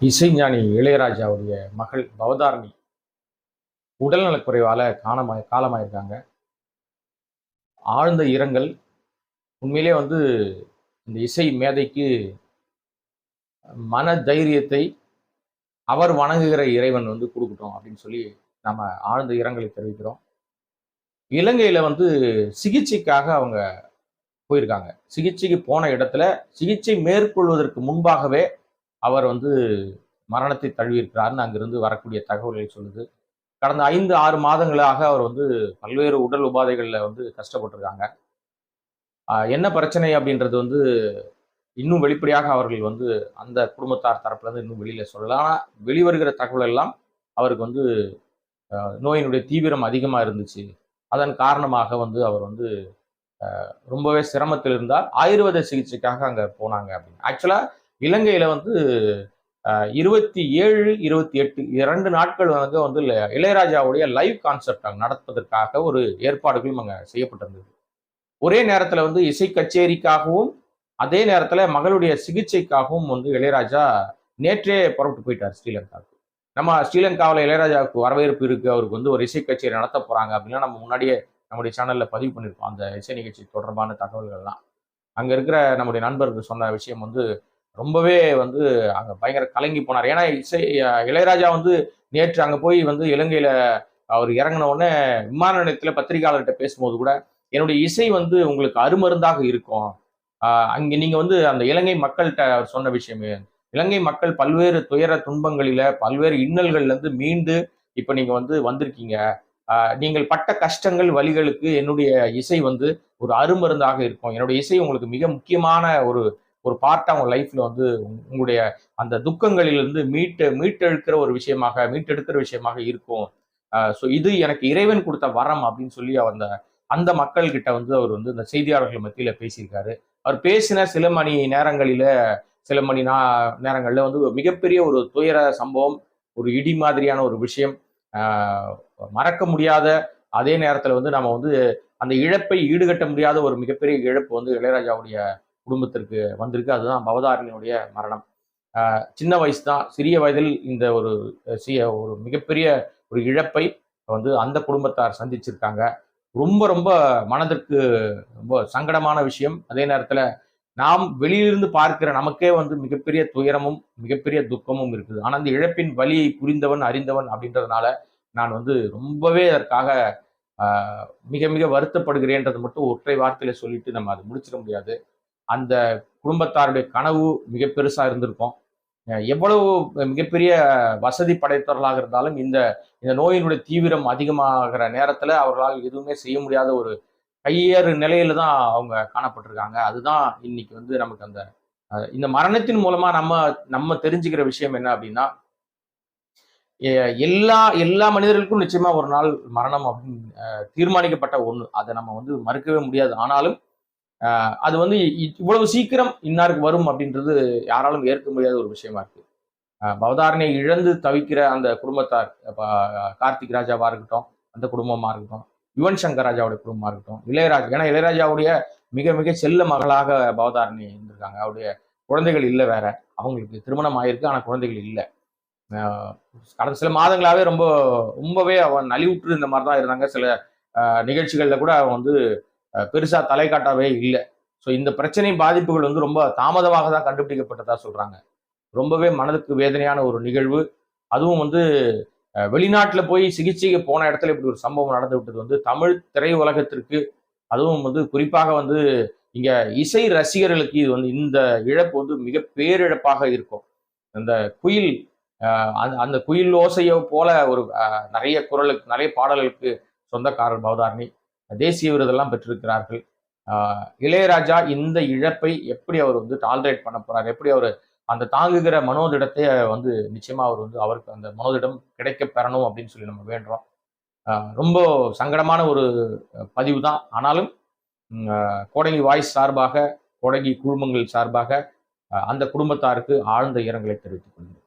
இசைஞானி இளையராஜாவுடைய மகள் பவதாரணி உடல்நலக்குறைவால் காணமாய் காலமாயிருக்காங்க. ஆழ்ந்த இரங்கல். உண்மையிலே வந்து இந்த இசை மேதைக்கு மன தைரியத்தை அவர் வணங்குகிற இறைவன் வந்து கொடுக்கட்டும் அப்படின்னு சொல்லி நம்ம ஆழ்ந்த இரங்கலை தெரிவிக்கிறோம். இலங்கையில வந்து சிகிச்சைக்காக அவங்க போயிருக்காங்க. சிகிச்சைக்கு போன இடத்துல சிகிச்சை மேற்கொள்வதற்கு முன்பாகவே அவர் வந்து மரணத்தை தழுவியிருக்கிறார்னு அங்கிருந்து வரக்கூடிய தகவல்கள் சொல்லுது. கடந்த ஐந்து ஆறு மாதங்களாக அவர் வந்து பல்வேறு உடல் உபாதைகளில் வந்து கஷ்டப்பட்டிருக்காங்க. என்ன பிரச்சனை அப்படின்றது வந்து இன்னும் வெளிப்படையாக அவர்கள் வந்து அந்த குடும்பத்தார் தரப்புல இருந்து இன்னும் வெளியில் சொல்லலாம் ஆனால் வெளிவருகிற தகவல் எல்லாம் அவருக்கு வந்து நோயினுடைய தீவிரம் அதிகமாக இருந்துச்சு. அதன் காரணமாக வந்து அவர் வந்து ரொம்பவே சிரமத்தில் இருந்தார் ஆயுர்வேத சிகிச்சைக்காக அங்கே போனாங்க அப்படின்னு. ஆக்சுவலாக இலங்கையில் வந்து இருபத்தி ஏழு இருபத்தி எட்டு இரண்டு நாட்கள் வந்து வந்து இளையராஜாவுடைய லைவ் கான்செப்ட் அங்க நடத்துவதற்காக ஒரு ஏற்பாடுகளும் அங்கே செய்யப்பட்டிருந்தது. ஒரே நேரத்தில் வந்து இசை கச்சேரிக்காகவும் அதே நேரத்தில் மகளுடைய சிகிச்சைக்காகவும் வந்து இளையராஜா நேற்றே புறப்பட்டு போயிட்டார் ஸ்ரீலங்காவுக்கு. நம்ம ஸ்ரீலங்காவில் இளையராஜாவுக்கு வரவேற்பு இருக்குது அவருக்கு வந்து ஒரு இசை கச்சேரி நடத்த போகிறாங்க அப்படின்னா நம்ம முன்னாடியே நம்முடைய சேனலில் பதிவு பண்ணியிருக்கோம். அந்த இசை நிகழ்ச்சி தொடர்பான தகவல்கள்லாம். அங்கே இருக்கிற நம்முடைய நண்பர்கள் சொன்ன விஷயம் வந்து ரொம்பவே வந்து அங்கே பயங்கர கலங்கி போனார். ஏன்னா இசை இளையராஜா வந்து நேற்று அங்கே போய் வந்து இலங்கையில் அவர் இறங்கின உடனே விமான நிலையத்தில் பத்திரிகையாளர்கிட்ட பேசும்போது கூட என்னுடைய இசை வந்து உங்களுக்கு அருமருந்தாக இருக்கும். அங்கே நீங்கள் வந்து அந்த இலங்கை மக்கள்கிட்ட அவர் சொன்ன விஷயமே இலங்கை மக்கள் பல்வேறு துயர துன்பங்களில பல்வேறு இன்னல்கள்லேருந்து மீண்டு இப்போ நீங்கள் வந்து வந்திருக்கீங்க. நீங்கள் பட்ட கஷ்டங்கள் வழிகளுக்கு என்னுடைய இசை வந்து ஒரு அருமருந்தாக இருக்கும். என்னுடைய இசை உங்களுக்கு மிக முக்கியமான ஒரு ஒரு பார்ட்டாக உங்கள் லைஃப்பில் வந்து உங்களுடைய அந்த துக்கங்களிலிருந்து மீட்டு மீட்டெடுக்கிற ஒரு விஷயமாக மீட்டெடுக்கிற விஷயமாக இருக்கும். ஸோ இது எனக்கு இறைவன் கொடுத்த வரம் அப்படின்னு சொல்லி அந்த அந்த மக்கள்கிட்ட வந்து அவர் வந்து இந்த செய்தியாளர்கள் மத்தியில் பேசியிருக்காரு. அவர் பேசின சில மணி நேரங்களில் சில மணி நா நேரங்களில் வந்து மிகப்பெரிய ஒரு துயர சம்பவம் ஒரு இடி மாதிரியான ஒரு விஷயம். மறக்க முடியாத அதே நேரத்தில் வந்து நம்ம வந்து அந்த இழப்பை ஈடுகட்ட முடியாத ஒரு மிகப்பெரிய இழப்பு வந்து இளையராஜாவுடைய குடும்பத்திற்கு வந்திருக்கு. அதுதான் பவதாரணியுடைய மரணம். சின்ன வயசு தான் சிறிய வயதில் இந்த ஒரு சிய ஒரு மிகப்பெரிய ஒரு இழப்பை வந்து அந்த குடும்பத்தார் சந்திச்சிருக்காங்க. ரொம்ப ரொம்ப மனதிற்கு ரொம்ப சங்கடமான விஷயம். அதே நேரத்தில் நாம் வெளியிலிருந்து பார்க்கிற நமக்கே வந்து மிகப்பெரிய துயரமும் மிகப்பெரிய துக்கமும் இருக்குது. ஆனால் அந்த இழப்பின் வழியை புரிந்தவன் அறிந்தவன் அப்படின்றதுனால நான் வந்து ரொம்பவே அதற்காக மிக மிக வருத்தப்படுகிறேன்றது மட்டும் ஒற்றை வார்த்தையில சொல்லிட்டு நம்ம அதை முடிச்சிட முடியாது. அந்த குடும்பத்தாருடைய கனவு மிக பெருசாக இருந்திருக்கும். எவ்வளவு மிகப்பெரிய வசதி படைத்தவர்களாக இருந்தாலும் இந்த இந்த நோயினுடைய தீவிரம் அதிகமாகிற நேரத்தில் அவர்களால் எதுவுமே செய்ய முடியாத ஒரு கையேறு நிலையில தான் அவங்க காணப்பட்டிருக்காங்க. அதுதான் இன்னைக்கு வந்து நமக்கு அந்த இந்த மரணத்தின் மூலமா நம்ம நம்ம தெரிஞ்சுக்கிற விஷயம் என்ன அப்படின்னா எல்லா எல்லா மனிதர்களுக்கும் நிச்சயமா ஒரு நாள் மரணம் அப்படின்னு தீர்மானிக்கப்பட்ட ஒன்று அதை நம்ம வந்து மறுக்கவே முடியாது. ஆனாலும் அது வந்து இவ்வளவு சீக்கிரம் இன்னாருக்கு வரும் அப்படின்றது யாராலும் ஏற்க முடியாத ஒரு விஷயமா இருக்கு. ஆஹ் பவதாரனை இழந்து தவிக்கிற அந்த குடும்பத்தார் கார்த்திக் ராஜாவா இருக்கட்டும் அந்த குடும்பமா இருக்கட்டும் யுவன் சங்கர் ராஜாவுடைய குடும்பமா இருக்கட்டும் இளையராஜா ஏன்னா இளையராஜாவுடைய மிக மிக செல்ல மகளாக பவதாரணி இருந்திருக்காங்க. அவருடைய குழந்தைகள் இல்லை வேற. அவங்களுக்கு திருமணம் ஆயிருக்கு ஆனால் குழந்தைகள் இல்லை. கடந்த சில மாதங்களாவே ரொம்ப ரொம்பவே அவன் நலிவுற்று இந்த மாதிரி தான் இருந்தாங்க. சில நிகழ்ச்சிகளில் கூட அவன் வந்து பெருசாக தலை காட்டவே இல்லை. ஸோ இந்த பிரச்சனை பாதிப்புகள் வந்து ரொம்ப தாமதமாக தான் கண்டுபிடிக்கப்பட்டதா சொல்கிறாங்க ரொம்பவே மனதுக்கு வேதனையான ஒரு நிகழ்வு. அதுவும் வந்து வெளிநாட்டில் போய் சிகிச்சைக்கு போன இடத்துல இப்படி ஒரு சம்பவம் நடந்து விட்டது வந்து தமிழ் திரையுலகத்திற்கு. அதுவும் வந்து குறிப்பாக வந்து இங்கே இசை ரசிகர்களுக்கு இது வந்து இந்த இழப்பு வந்து மிக பேரிழப்பாக இருக்கும். அந்த குயில் அந்த அந்த குயில் ஓசையை போல ஒரு நிறைய குரலுக்கு நிறைய பாடல்களுக்கு சொந்தக்காரர் பவதாரணி. தேசிய விருதெல்லாம் பெற்றிருக்கிறார்கள். இளையராஜா இந்த இழப்பை எப்படி அவர் வந்து டாலரேட் பண்ண போறார்? எப்படி அவர் அந்த தாங்குகிற மனோதிடத்தை வந்து நிச்சயமா அவர் வந்து அவருக்கு அந்த மனோதிடம் கிடைக்க பெறணும் அப்படின்னு சொல்லி நம்ம வேண்டுறோம். ரொம்ப சங்கடமான ஒரு பதிவு தான். ஆனாலும் கோடங்கி வாய்ஸ் சார்பாக கோடங்கி குழுமங்கள் சார்பாக அந்த குடும்பத்தாருக்கு ஆழ்ந்த இரங்கலை தெரிவித்துக் கொள்கிறேன்.